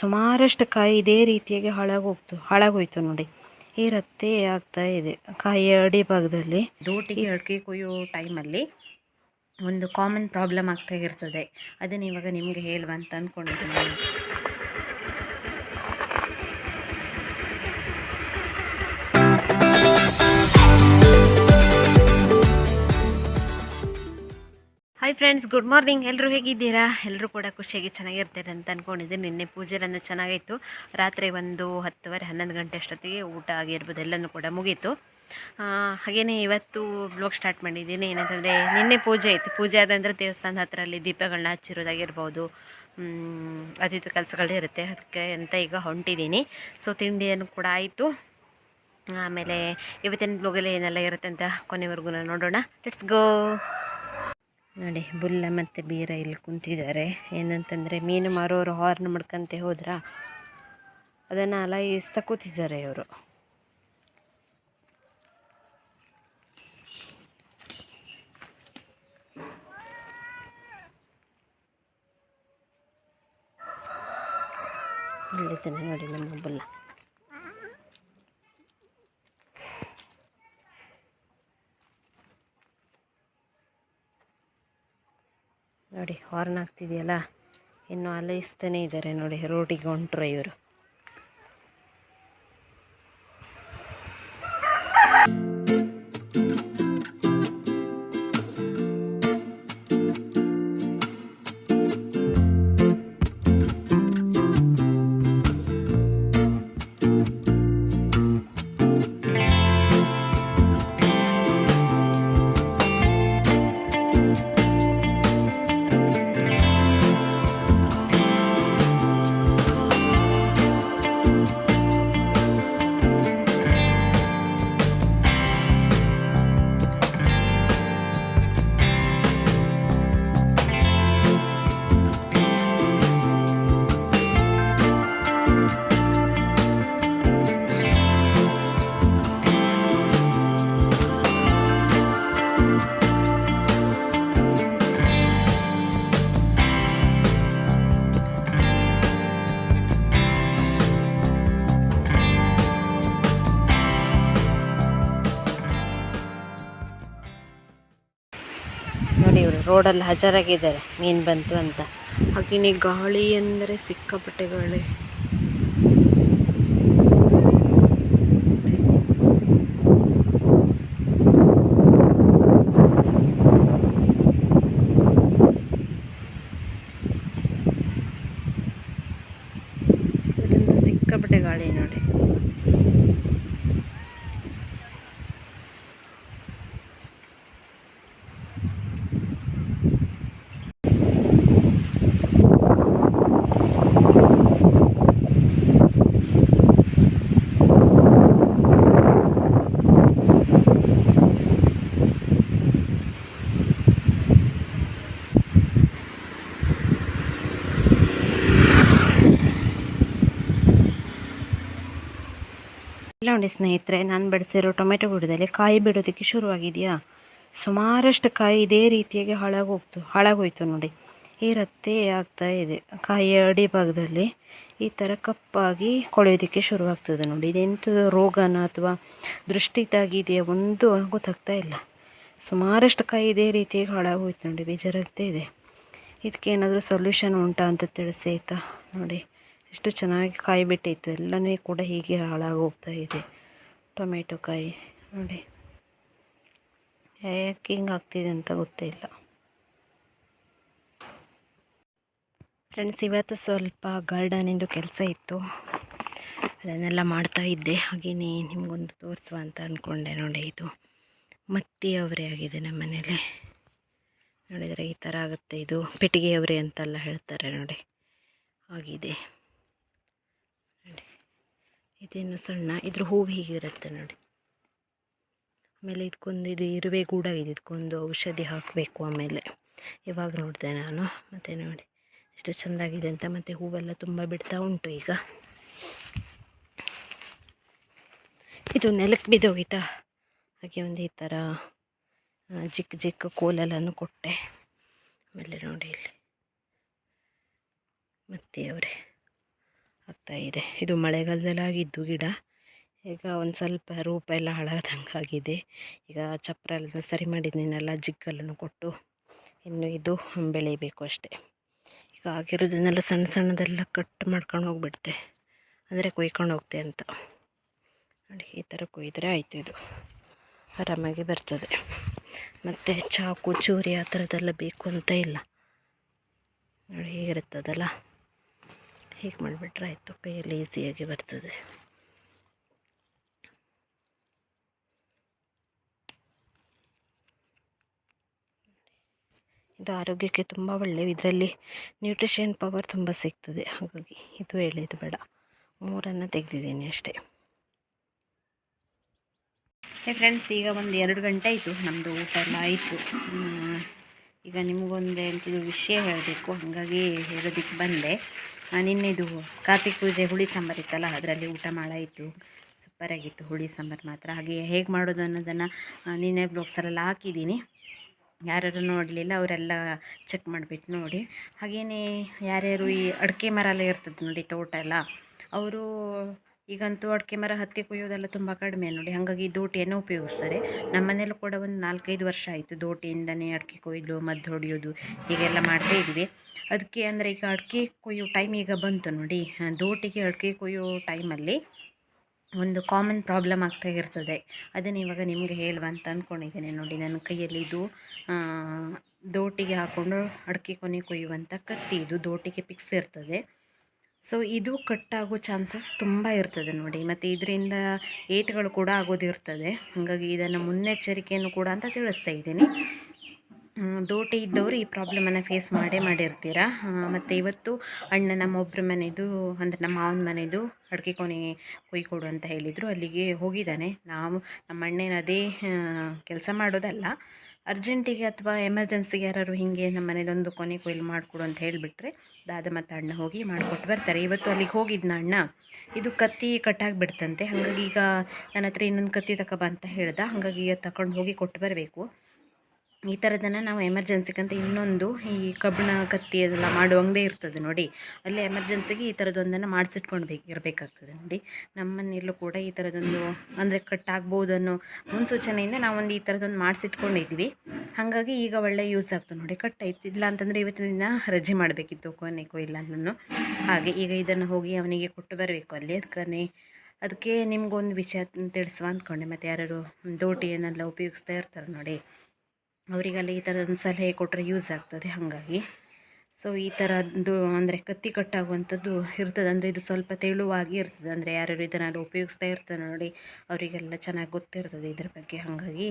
ಸುಮಾರಷ್ಟು ಕಾಯಿ ಇದೇ ರೀತಿಯಾಗಿ ಹಾಳಾಗೋಗ್ತು, ಹಾಳಾಗೋಯ್ತು ನೋಡಿ. ಈ ರತ್ತೆ ಆಗ್ತಾ ಇದೆ. ಕಾಯಿ ಅಡಿ ಭಾಗದಲ್ಲಿ. ದೋಟಿಗೆ ಅಡಿಕೆ ಕೊಯ್ಯೋ ಟೈಮಲ್ಲಿ ಒಂದು ಕಾಮನ್ ಪ್ರಾಬ್ಲಮ್ ಆಗ್ತಾ ಇರ್ತದೆ. ಅದನ್ನು ಇವಾಗ ನಿಮಗೆ ಹೇಳುವ ಅಂತ ಅಂದ್ಕೊಂಡಿದ್ದೀನಿ ಫ್ರೆಂಡ್ಸ್ ಗುಡ್ ಮಾರ್ನಿಂಗ್ ಎಲ್ಲರೂ ಹೇಗಿದ್ದೀರಾ? ಎಲ್ಲರೂ ಕೂಡ ಖುಷಿಯಾಗಿ ಚೆನ್ನಾಗಿರ್ತಾರೆ ಅಂತ ಅಂದ್ಕೊಂಡಿದ್ದೀನಿ ನಿನ್ನೆ ಪೂಜೆರಂದು ಚೆನ್ನಾಗಿತ್ತು ರಾತ್ರಿ ಒಂದು ಹತ್ತುವರೆ, ಹನ್ನೊಂದು ಗಂಟೆ ಅಷ್ಟೊತ್ತಿಗೆ ಊಟ ಆಗಿರ್ಬೋದು, ಎಲ್ಲನೂ ಕೂಡ ಮುಗೀತು. ಹಾಗೆಯೇ ಇವತ್ತು ಬ್ಲಾಗ್ ಸ್ಟಾರ್ಟ್ ಮಾಡಿದ್ದೀನಿ. ಏನಂತಂದರೆ, ನಿನ್ನೆ ಪೂಜೆ ಇತ್ತು ಪೂಜೆ ಆದಂದರೆ ದೇವಸ್ಥಾನದ ಹತ್ರ ಅಲ್ಲಿ ದೀಪಗಳನ್ನ ಹಚ್ಚಿರೋದಾಗಿರ್ಬೋದು ಅದಿತ್ತು ಕೆಲಸಗಳಿರುತ್ತೆ ಅದಕ್ಕೆ ಅಂತ ಈಗ ಹೊಂಟಿದ್ದೀನಿ. ಸೊ ತಿಂಡಿಯನ್ನು ಕೂಡ ಆಯಿತು. ಆಮೇಲೆ ಇವತ್ತಿನ ಬ್ಲಾಗಲ್ಲಿ ಏನೆಲ್ಲ ಇರುತ್ತೆ ಅಂತ ಕೊನೆವರೆಗೂ ನೋಡೋಣ. ಲೆಟ್ಸ್ ಗೋ ನೋಡಿ, ಬುಲ್ಲ ಮತ್ತು ಬೀರ ಇಲ್ಲಿ ಕುಂತಿದ್ದಾರೆ. ಏನಂತಂದರೆ, ಮೀನು ಮಾರೋರು ಹಾರ್ನ್ ಮಾಡ್ಕೊಂತೆ ಹೋದ್ರ? ಅದನ್ನು ಅಲಾಯಿಸ್ತಾ ಕೂತಿದ್ದಾರೆ ಇವರು. ಇಲ್ಲಿದ್ದಾನೆ ನೋಡಿ ನಮ್ಮ ಬುಲ್ಲ. ನೋಡಿ ಹಾರ್ನ್ ಆಗ್ತಿದೆಯಲ್ಲ ಇನ್ನು ಅಲೈಸ್ತಾನೆ ಇದ್ದಾರೆ ನೋಡಿ ರೋಡಿಗೆ ಹೊಂಟ್ರು ಇವರು. ಇವರು ರೋಡಲ್ಲಿ ಹಜಾರಾಗಿದ್ದಾರೆ ಮೀನು ಬಂತು ಅಂತ. ಹಾಗೆಯೇ ಗಾಳಿ ಅಂದರೆ ಸಿಕ್ಕಾಪಟ್ಟೆ ಗಾಳಿ ಸಿಕ್ಕಾಪಟ್ಟೆ ಗಾಳಿ ನೋಡಿ. ನೋಡಿ ಸ್ನೇಹಿತರೆ, ನಾನು ಬೆಳೆಸಿರೋ ಟೊಮೆಟೊ ಗಿಡದಲ್ಲಿ ಕಾಯಿ ಬಿಡೋದಕ್ಕೆ ಶುರುವಾಗಿದೆಯಾ? ಸುಮಾರಷ್ಟು ಕಾಯಿ ಇದೇ ರೀತಿಯಾಗಿ ಹಾಳಾಗೋಗ್ತು, ಹಾಳಾಗೋಯ್ತು ನೋಡಿ. ಈ ರತ್ತೆ ಆಗ್ತಾ ಇದೆ. ಕಾಯಿಯ ಅಡಿ ಭಾಗದಲ್ಲಿ ಈ ಥರ ಕಪ್ಪಾಗಿ ಕೊಳೆಯೋದಕ್ಕೆ ಶುರುವಾಗ್ತದೆ ನೋಡಿ. ಇದೆಂಥದ್ದು ರೋಗನ ಅಥವಾ ದೃಷ್ಟಿ ತಾಗಿದೆಯಾ ಒಂದು ಗೊತ್ತಾಗ್ತಾ ಇಲ್ಲ. ಸುಮಾರಷ್ಟು ಕಾಯಿ ಇದೇ ರೀತಿಯಾಗಿ ಹಾಳಾಗೋಯ್ತು ನೋಡಿ, ಬೇಜಾರಾಗ್ತಾ ಇದೆ. ಇದಕ್ಕೆ ಏನಾದರೂ ಸೊಲ್ಯೂಷನ್ ಉಂಟಾ ಅಂತ ತಿಳಿಸಿ ಆಯಿತಾ? ನೋಡಿ. ಎಷ್ಟು ಚೆನ್ನಾಗಿ ಕಾಯಿ ಬಿಟ್ಟಿತ್ತು ಎಲ್ಲನೂ ಕೂಡ ಹೀಗೆ ಹಾಳಾಗಿ ಹೋಗ್ತಾ ಇದೆ. ಟೊಮೆಟೊ ಕಾಯಿ. ನೋಡಿ. ಯಾಕೆ ಹಿಂಗೆ ಆಗ್ತಿದೆ ಅಂತ ಗೊತ್ತೇ ಇಲ್ಲ. ಫ್ರೆಂಡ್ಸ್, ಇವತ್ತು ಸ್ವಲ್ಪ ಗಾರ್ಡನಿಂದು ಕೆಲಸ ಇತ್ತು. ಅದನ್ನೆಲ್ಲ ಮಾಡ್ತಾ ಇದ್ದೆ. ಹಾಗೆಯೇ ನಿಮಗೊಂದು ತೋರಿಸುವ ಅಂತ ಅಂದ್ಕೊಂಡೆ ನೋಡಿ ಇದು. ಮತ್ತಿ ಅವರೇ ಆಗಿದೆ ನಮ್ಮ ಮನೇಲಿ. ನೋಡಿದರೆ ಈ ಥರ ಆಗುತ್ತೆ ಇದು. ಪೆಟ್ಟಿಗೆ ಅವರೇ ಅಂತೆಲ್ಲ ಹೇಳ್ತಾರೆ ನೋಡಿ. ಆಗಿದೆ. ಇದೇನು ಸಣ್ಣ, ಇದ್ರ ಹೂವು ಹೀಗಿರುತ್ತೆ ನೋಡಿ. ಆಮೇಲೆ ಇದಕ್ಕೊಂದು ಇದು ಇರುವೆ ಇದೆ ಇದಕ್ಕೊಂದು ಔಷಧಿ ಹಾಕಬೇಕು ಆಮೇಲೆ. ಇವಾಗ ನೋಡಿದೆ ನಾನು, ಮತ್ತು ನೋಡಿ. ಎಷ್ಟು ಚೆಂದಾಗಿದೆ ಅಂತ, ಮತ್ತು ಹೂವೆಲ್ಲ ತುಂಬ ಬಿಡ್ತಾ ಉಂಟು ಈಗ. ಇದು ನೆಲಕ್ಕೆ ಬಿದ್ದೋಗಿತ್ತಾ? ಹಾಗೆ ಒಂದು ಈ ಥರ ಜಿಕ್ಕ ಜಿಕ್ಕ ಕೋಲೆಲ್ಲನೂ ಕೊಟ್ಟೆ. ಆಮೇಲೆ ನೋಡಿ ಇಲ್ಲಿ. ಮತ್ತೆ ಅವರೇ. ಆಗ್ತಾ ಇದೆ. ಇದು ಮಳೆಗಾಲದಲ್ಲಿ ಆಗಿದ್ದು ಗಿಡ. ಈಗ ಒಂದು ಸ್ವಲ್ಪ ರೂಪ ಎಲ್ಲ ಹಾಳಾದಂಗೆ ಆಗಿದೆ ಈಗ ಚಪ್ಪರ ಎಲ್ಲ ಸರಿ ಮಾಡಿದ್ದೀನಲ್ಲ ಜಿಗ್ಗಲ್ಲನ್ನು ಕೊಟ್ಟು ಇನ್ನು ಇದು ಬೆಳಿಬೇಕು ಅಷ್ಟೇ. ಈಗ ಆಗಿರೋದನ್ನೆಲ್ಲ ಸಣ್ಣ ಸಣ್ಣದೆಲ್ಲ ಕಟ್ ಮಾಡ್ಕೊಂಡು ಹೋಗ್ಬಿಡ್ತೆ ಅಂದರೆ ಕೊಯ್ಕೊಂಡು ಹೋಗ್ತೆ ಅಂತ. ನೋಡಿ, ಈ ಥರ ಕೊಯ್ದರೆ ಆಯಿತು ಇದು. ಆರಾಮಾಗಿ ಬರ್ತದೆ. ಮತ್ತು ಚಾಕು, ಚೂರಿ ಆ ಥರದ್ದೆಲ್ಲ ಬೇಕು ಅಂತ ಇಲ್ಲ. ನೋಡಿ, ಹೀಗಿರುತ್ತದಲ್ಲ. ಹೀಗೆ ಮಾಡಿಬಿಟ್ರೆ ಆಯಿತು ಕೈಯಲ್ಲಿ ಈಸಿಯಾಗಿ ಬರ್ತದೆ. ಇದು ಆರೋಗ್ಯಕ್ಕೆ ತುಂಬ ಒಳ್ಳೆಯದು. ಇದರಲ್ಲಿ ನ್ಯೂಟ್ರಿಷನ್ ಪವರ್ ತುಂಬ ಸಿಗ್ತದೆ. ಹಾಗಾಗಿ ಇದು ಹೇಳಿದ್ದು ಬೇಡ. ಮೂರನ್ನು ತೆಗೆದಿದ್ದೀನಿ ಅಷ್ಟೇ. ಹೇ ಫ್ರೆಂಡ್ಸ್ ಈಗ ಒಂದು ಎರಡು ಗಂಟೆ ಆಯಿತು. ನಮ್ಮದು ಊಟ ಎಲ್ಲ ಆಯಿತು. ಈಗ ನಿಮಗೊಂದು ಎಂಥದ್ದು ವಿಷಯ ಹೇಳಬೇಕು. ಹಾಗಾಗಿ ಹೇಳೋದಕ್ಕೆ ಬಂದೆ. ನಿನ್ನೆದು ಕಾರ್ತಿಕ್ ಪೂಜೆ ಹುಳಿ ಸಾಂಬಾರು ಇತ್ತಲ್ಲ, ಅದರಲ್ಲಿ ಊಟ ಮಾಡಾಯಿತು ಸೂಪರಾಗಿತ್ತು ಹುಳಿ ಸಾಂಬಾರು ಮಾತ್ರ. ಹಾಗೆ ಹೇಗೆ ಮಾಡೋದು ಅನ್ನೋದನ್ನು ನಿನ್ನೆ ಬ್ಲಾಗ್ಸಲ್ಲೆಲ್ಲ ಹಾಕಿದ್ದೀನಿ. ಯಾರ್ಯಾರು ನೋಡಲಿಲ್ಲ, ಅವರೆಲ್ಲ ಚೆಕ್ ಮಾಡಿಬಿಟ್ಟು ನೋಡಿ. ಹಾಗೆಯೇ ಯಾರ್ಯಾರು ಈ ಅಡಿಕೆ ಮರ ಎಲ್ಲ ಇರ್ತದೆ ನೋಡಿ ತೋಟ ಎಲ್ಲ, ಅವರು ಈಗಂತೂ ಅಡಿಕೆ ಮರ ಹತ್ತಿ ಕುಯ್ಯೋದೆಲ್ಲ ತುಂಬ ಕಡಿಮೆ ನೋಡಿ. ಹಾಗಾಗಿ ದೋಟಿಯನ್ನು ಉಪಯೋಗಿಸ್ತಾರೆ. ನಮ್ಮ ಮನೇಲೂ ಕೂಡ ಒಂದು ನಾಲ್ಕೈದು ವರ್ಷ ಆಯಿತು ದೋಟಿಯಿಂದನೇ ಅಡಿಕೆ ಕೊಯ್ದು ಮದ್ದು ಹೊಡೆಯೋದು, ಹೀಗೆಲ್ಲ ಮಾಡ್ತಾ ಇದ್ವಿ ಅದಕ್ಕೆ ಅಂದರೆ ಈಗ ಅಡಿಕೆ ಕೊಯ್ಯೋ ಟೈಮ್ ಈಗ ಬಂತು ನೋಡಿ. ದೋಟಿಗೆ ಅಡಿಕೆ ಕೊಯ್ಯೋ ಟೈಮಲ್ಲಿ ಒಂದು ಕಾಮನ್ ಪ್ರಾಬ್ಲಮ್ ಆಗ್ತಾ ಇರ್ತದೆ. ಅದನ್ನು ಇವಾಗ ನಿಮಗೆ ಹೇಳುವ ಅಂತ ಅಂದ್ಕೊಂಡಿದ್ದೇನೆ ನೋಡಿ. ನನ್ನ ಕೈಯಲ್ಲಿ ಇದು ದೋಟಿಗೆ ಹಾಕ್ಕೊಂಡು ಅಡಿಕೆ ಕೊನೆ ಕೊಯ್ಯುವಂಥ ಕತ್ತಿ ಇದು ದೋಟಿಗೆ ಪಿಕ್ಸ್ ಇರ್ತದೆ. ಸೊ ಇದು ಕಟ್ಟಾಗೋ ಚಾನ್ಸಸ್ ತುಂಬ ಇರ್ತದೆ ನೋಡಿ. ಮತ್ತು ಇದರಿಂದ ಏಟುಗಳು ಕೂಡ ಆಗೋದಿರ್ತದೆ. ಹಾಗಾಗಿ ಇದನ್ನು ಮುನ್ನೆಚ್ಚರಿಕೆಯನ್ನು ಕೂಡ ಅಂತ ತಿಳಿಸ್ತಾ ಇದ್ದೀನಿ. ದೋಟಿ ಇದ್ದವರು ಈ ಪ್ರಾಬ್ಲಮನ್ನು ಫೇಸ್ ಮಾಡೇ ಮಾಡಿರ್ತೀರ? ಮತ್ತು ಇವತ್ತು ಅಣ್ಣ ನಮ್ಮ ಒಬ್ಬರ ಮನೆಯದು ಅಂದರೆ ನಮ್ಮ ಮಾವನ ಮನೆಯದು ಅಡಿಕೆ ಕೊನೆ ಕೊಯ್ಕೊಡು ಅಂತ ಹೇಳಿದರು. ಅಲ್ಲಿಗೆ ಹೋಗಿದ್ದಾನೆ. ನಾವು ನಮ್ಮ ಅಣ್ಣನ ಅದೇ ಕೆಲಸ ಮಾಡೋದಲ್ಲ. ಅರ್ಜೆಂಟಿಗೆ ಅಥವಾ ಎಮರ್ಜೆನ್ಸಿಗೆ ಯಾರು ಹಿಂಗೆ ನಮ್ಮ ಮನೆಯದೊಂದು ಕೊನೆ ಕೊಯ್ಲು ಮಾಡಿಕೊಡು ಅಂತ ಹೇಳಿಬಿಟ್ರೆ ದಾದ ಮತ್ತು ಅಣ್ಣ ಹೋಗಿ ಮಾಡಿಕೊಟ್ಟು ಬರ್ತಾರೆ. ಇವತ್ತು ಅಲ್ಲಿಗೆ ಹೋಗಿದ್ನ ಅಣ್ಣ. ಇದು ಕತ್ತಿ ಕಟ್ಟಾಗಿಬಿಡ್ತಂತೆ. ಹಾಗಾಗಿ ಈಗ ನನ್ನ ಹತ್ರ ಇನ್ನೊಂದು ಕತ್ತಿ ತಗೊಬ ಅಂತ ಹೇಳ್ದೆ. ಹಾಗಾಗಿ ತಗೊಂಡು ಹೋಗಿ ಕೊಟ್ಟು ಬರಬೇಕು. ಈ ಥರದನ್ನು ನಾವು ಎಮರ್ಜೆನ್ಸಿಗಂತ ಇನ್ನೊಂದು ಈ ಕಬ್ಬಿಣ ಕತ್ತಿ ಅದೆಲ್ಲ ಮಾಡುವ ಅಂಗಡಿ ಇರ್ತದೆ ನೋಡಿ. ಅಲ್ಲಿ ಎಮರ್ಜೆನ್ಸಿಗೆ ಈ ಥರದೊಂದನ್ನು ಮಾಡಿಸಿಟ್ಕೊಂಡು ಇರಬೇಕಾಗ್ತದೆ ನೋಡಿ. ನಮ್ಮನೆಯಲ್ಲೂ ಕೂಡ ಈ ಥರದೊಂದು ಅಂದರೆ ಕಟ್ಟಾಗ್ಬೋದು ಅನ್ನೋ ಮುನ್ಸೂಚನೆಯಿಂದ ನಾವೊಂದು ಈ ಥರದೊಂದು ಮಾಡಿಸಿಟ್ಕೊಂಡಿದ್ವಿ ಹಾಗಾಗಿ ಈಗ ಒಳ್ಳೆ ಯೂಸ್ ಆಗ್ತದೆ ನೋಡಿ. ಕಟ್ ಇಲ್ಲ ಅಂತಂದರೆ ಇವತ್ತಿನ ದಿನ ರಜೆ ಮಾಡಬೇಕಿತ್ತು, ಕೊನೆಗೂ ಇಲ್ಲ ನಾನು ಹಾಗೆ ಈಗ ಇದನ್ನು ಹೋಗಿ ಅವನಿಗೆ ಕೊಟ್ಟು ಬರಬೇಕು. ಅಲ್ಲಿ ಅದಕ್ಕೆ ಅದಕ್ಕೆ ನಿಮಗೊಂದು ವಿಷಯ ತಿಳಿಸುವ ಅಂದ್ಕೊಂಡೆ. ಮತ್ತು ಯಾರು ದೋಟಿಯನ್ನೆಲ್ಲ ಉಪಯೋಗಿಸ್ತಾ ಇರ್ತಾರೆ ನೋಡಿ. ಅವರಿಗೆಲ್ಲ ಈ ಥರದೊಂದು ಸಲಹೆ ಕೊಟ್ಟರೆ ಯೂಸ್ ಆಗ್ತದೆ ಹಾಗಾಗಿ. ಸೊ ಈ ಥರದ್ದು ಅಂದರೆ ಕತ್ತಿ ಕಟ್ಟಾಗುವಂಥದ್ದು ಇರ್ತದೆ. ಅಂದರೆ ಇದು ಸ್ವಲ್ಪ ತೆಳುವಾಗಿ ಇರ್ತದೆ. ಅಂದರೆ ಯಾರ್ಯಾರು ಇದನ್ನೆಲ್ಲ ಉಪಯೋಗಿಸ್ತಾ ಇರ್ತಾರೆ ನೋಡಿ, ಅವರಿಗೆಲ್ಲ ಚೆನ್ನಾಗಿ ಗೊತ್ತಿರ್ತದೆ ಇದ್ರ ಬಗ್ಗೆ ಹಾಗಾಗಿ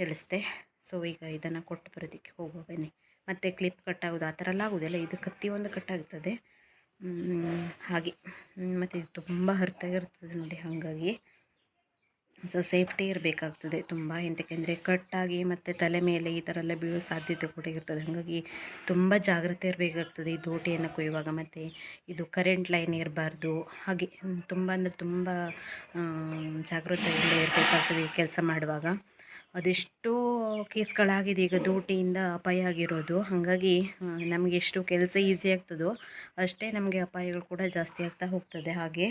ತಿಳಿಸ್ದೆ. ಸೊ ಈಗ ಇದನ್ನು ಕೊಟ್ಟು ಬರೋದಕ್ಕೆ ಹೋಗುವ ಬನ್ನಿ. ಮತ್ತು ಕ್ಲಿಪ್ ಕಟ್ಟಾಗೋದು ಆ ಥರ ಎಲ್ಲ ಆಗೋದಿಲ್ಲ ಇದು ಕತ್ತಿ ಒಂದು ಕಟ್ಟಾಗ್ತದೆ ಹಾಗೆ. ಮತ್ತು ಇದು ತುಂಬ ಹರ್ತಾಗಿರ್ತದೆ ನೋಡಿ ಹಾಗಾಗಿ. ಸೊ ಸೇಫ್ಟಿ ಇರಬೇಕಾಗ್ತದೆ ತುಂಬ. ಎಂತಕ್ಕೆಂದರೆ ಕಟ್ಟಾಗಿ ಮತ್ತು ತಲೆ ಮೇಲೆ ಈ ಥರ ಎಲ್ಲ ಬೀಳೋ ಸಾಧ್ಯತೆ ಕೂಡ ಇರ್ತದೆ. ಹಾಗಾಗಿ ತುಂಬ ಜಾಗ್ರತೆ ಇರಬೇಕಾಗ್ತದೆ ಈ ದೋಟಿಯನ್ನು ಕೊಯ್ಯುವಾಗ. ಮತ್ತು ಇದು ಕರೆಂಟ್ ಲೈನ್ ಇರಬಾರ್ದು. ಹಾಗೆ ತುಂಬ ಅಂದರೆ ತುಂಬ ಜಾಗೃತೆಯಿಂದ ಇರಬೇಕಾಗ್ತದೆ ಈ ಕೆಲಸ ಮಾಡುವಾಗ. ಅದೆಷ್ಟೋ ಕೇಸ್ಗಳಾಗಿದೆ ಈಗ ದೋಟಿಯಿಂದ ಅಪಾಯ ಆಗಿರೋದು. ಹಾಗಾಗಿ ನಮಗೆ ಎಷ್ಟು ಕೆಲಸ ಈಸಿ ಆಗ್ತದೋ ಅಷ್ಟೇ ನಮಗೆ ಅಪಾಯಗಳು ಕೂಡ ಜಾಸ್ತಿ ಆಗ್ತಾ ಹೋಗ್ತದೆ. ಹಾಗೆ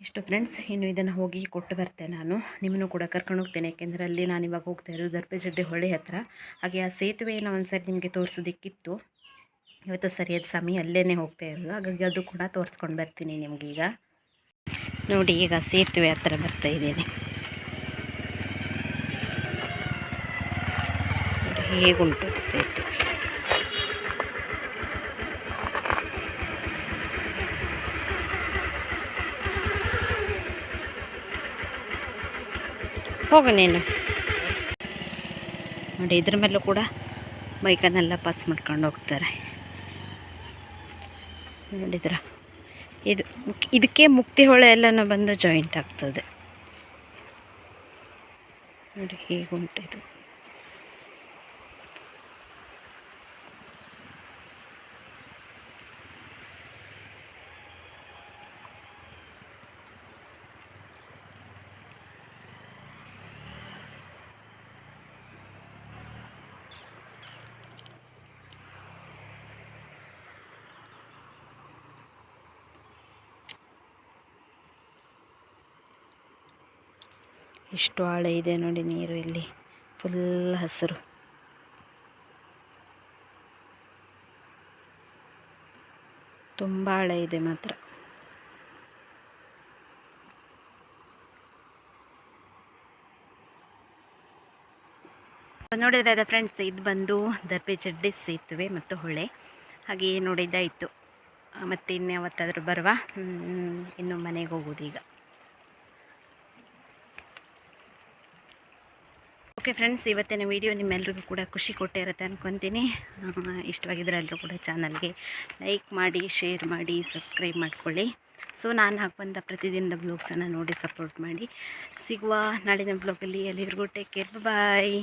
ಇಷ್ಟು ಫ್ರೆಂಡ್ಸ್ ಇನ್ನು ಇದನ್ನು ಹೋಗಿ ಕೊಟ್ಟು ಬರ್ತೇನೆ ನಾನು. ನಿಮ್ಮನ್ನು ಕೂಡ ಕರ್ಕೊಂಡು ಹೋಗ್ತೇನೆ. ಯಾಕೆಂದರೆ ಅಲ್ಲಿ ನಾನು ಇವಾಗ ಹೋಗ್ತಾ ಇರೋದು ದರ್ಪೆಜಡ್ಡೆ ಹೊಳೆ ಹತ್ತಿರ ಹಾಗೆ ಆ ಸೇತುವೆಯನ್ನು ಒಂದು ಸರಿ ನಿಮಗೆ ತೋರಿಸೋದಕ್ಕಿತ್ತು. ಇವತ್ತು ಸರಿಯಾದ ಸಮಯ ಅಲ್ಲೇ ಹೋಗ್ತಾ ಇರೋದು. ಹಾಗಾಗಿ ಅದು ಕೂಡ ತೋರಿಸ್ಕೊಂಡು ಬರ್ತೀನಿ ನಿಮಗೀಗ ನೋಡಿ, ಈಗ ಸೇತುವೆ ಹತ್ರ ಬರ್ತಾ ಇದ್ದೇನೆ. ಹೇಗುಂಟು ಸೇತುವೆ. ಹೋಗು ನೀನು. ನೋಡಿ, ಇದ್ರ ಮೇಲೂ ಕೂಡ ಬೈಕನ್ನೆಲ್ಲ ಪಾಸ್ ಮಾಡ್ಕೊಂಡು ಹೋಗ್ತಾರೆ. ನೋಡಿದ್ರ? ಇದು ಇದಕ್ಕೆ ಮುಕ್ತಿ ಹೊಳೆ ಎಲ್ಲನೂ ಬಂದು ಜಾಯಿಂಟ್ ಆಗ್ತದೆ. ನೋಡಿ, ಹೀಗುಂಟು ಇದು. ಇಷ್ಟು ಆಳ ಇದೆ ನೋಡಿ ನೀರು ಇಲ್ಲಿ. ಫುಲ್ ಹಸಿರು. ತುಂಬ ಆಳ ಇದೆ ಮಾತ್ರ. ನೋಡಿದ್ರೆ ಅದ ಫ್ರೆಂಡ್ಸ್ ಇದು ಬಂದು ದರ್ಬೆ ಚಡ್ಡಿ ಸೇತುವೆ ಮತ್ತು ಹೊಳೆ. ಹಾಗೆ ನೋಡಿದ್ದಾಯಿತು. ಮತ್ತು ಇನ್ಯಾವತ್ತಾದರೂ ಬರುವ? ಇನ್ನು ಮನೆಗೆ ಹೋಗೋದು ಈಗ ಓಕೆ ಫ್ರೆಂಡ್ಸ್ ಇವತ್ತಿನ ವಿಡಿಯೋ ನಿಮ್ಮೆಲ್ಲರಿಗೂ ಕೂಡ ಖುಷಿ ಕೊಟ್ಟೇ ಇರುತ್ತೆ ಅಂದ್ಕೊತೀನಿ ಇಷ್ಟವಾಗಿದ್ದರೆ ಎಲ್ಲರೂ ಕೂಡ ಚಾನಲ್ಗೆ ಲೈಕ್ ಮಾಡಿ ಶೇರ್ ಮಾಡಿ ಸಬ್ಸ್ಕ್ರೈಬ್ ಮಾಡಿಕೊಳ್ಳಿ. ಸೊ ನಾನು ಹಾಕುವಂಥ ಪ್ರತಿದಿನದ ಬ್ಲಾಗ್ಸನ್ನು ನೋಡಿ ಸಪೋರ್ಟ್ ಮಾಡಿ. ಸಿಗುವ ನಾಳಿನ ಬ್ಲಾಗಲ್ಲಿ ಎಲ್ಲಿವರೆಗೂ ಟೇಕ್ ಕೇರ್ ಬಾಯ್